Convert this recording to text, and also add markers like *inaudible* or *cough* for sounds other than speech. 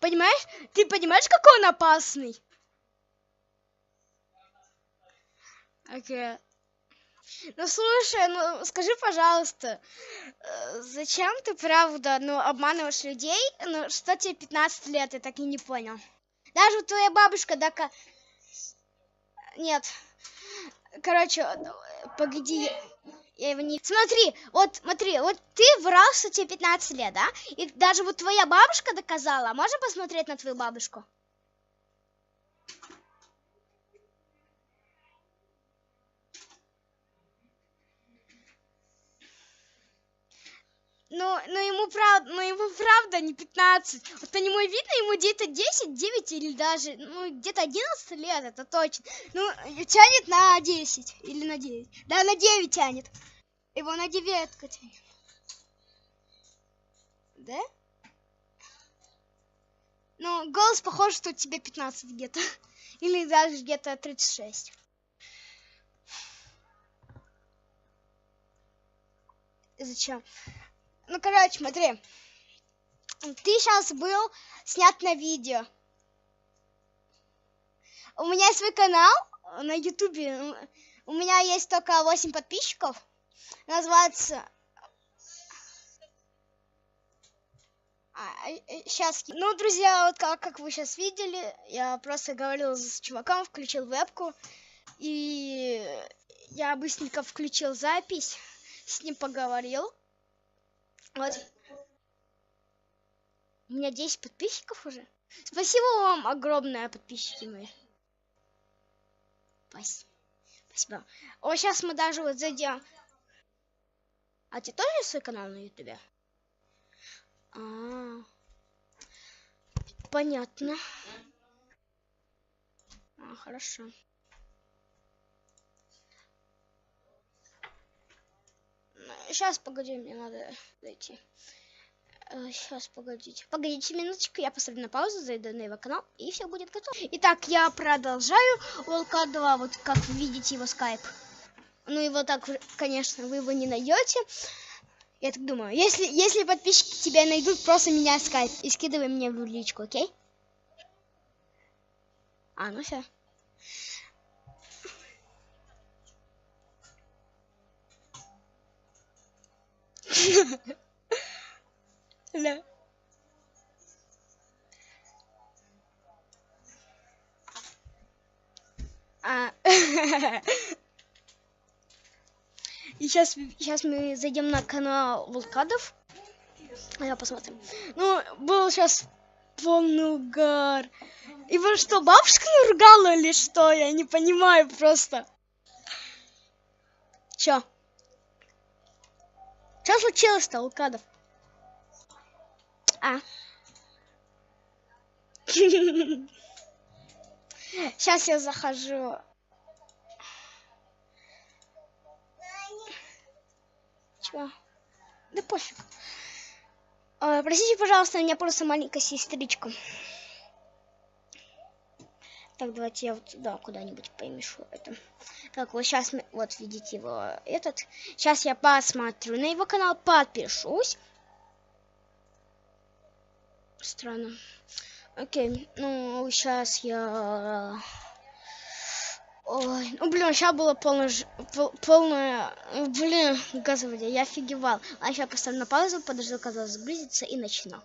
Понимаешь? Ты понимаешь, какой он опасный? Окей. Ну слушай, ну скажи, пожалуйста, э, зачем ты правда, ну, обманываешь людей? Ну, что тебе 15 лет, я так и не понял. Даже твоя бабушка, да, Нет. Короче, ну, погоди, я его не... Смотри, вот, смотри, вот ты врал, что тебе 15 лет, да? И даже вот твоя бабушка доказала. Можно посмотреть на твою бабушку? Ну, ну ему правда, ну ему правда не 15. Вот по нему видно, ему где-то 10, 9 или даже, ну, где-то 11 лет, это точно. Ну, тянет на 10 или на 9. Да, на 9 тянет. Его на девятку тянет. Да? Ну, голос похож, что тебе 15 где-то. *laughs* Или даже где-то 36. Зачем? Ну, короче, смотри. Ты сейчас был снят на видео. У меня свой канал на ютубе. У меня есть только 8 подписчиков. Называется... А, сейчас. Э, ну, друзья, вот как, как вы сейчас видели, я просто говорил с чуваком, включил вебку. И я быстренько включил запись, с ним поговорил. Вот. У меня 10 подписчиков уже. Спасибо вам огромное, подписчики мои. Спасибо. О, сейчас мы даже вот зайдем. А ты тоже свой канал на ютубе? А, -а, а, понятно. А, хорошо. Сейчас, погоди, мне надо зайти. Сейчас, э, погодите. Погодите минуточку, я поставлю на паузу, зайду на его канал, и все будет готово. Итак, я продолжаю. Волка 2, вот как видите его скайп. Ну, его так, конечно, вы его не найдете. Я так думаю. Если, если подписчики тебя найдут, просто меня скайп и скидывай мне в личку, окей? А, ну все. Да. А. И сейчас, сейчас мы зайдем на канал Вулкадов. Я посмотрим. Ну, был сейчас полный угар. Его что, бабушка наругала или что? Я не понимаю просто. Чё? Что случилось-то, Вулкадов? А. *laughs* Сейчас я захожу. Чего? Да пофиг. А, простите, пожалуйста, у меня просто маленькая сестричка. Так, давайте я вот сюда куда-нибудь помешу это. Так, вот сейчас мы, вот видите его этот. Сейчас я посмотрю на его канал, подпишусь. Странно. Окей, ну сейчас я... Ой, ну блин, сейчас было полное, пол, полное, блин, газовое, я офигевал. А сейчас поставлю на паузу, подожду, когда загрузится и начну.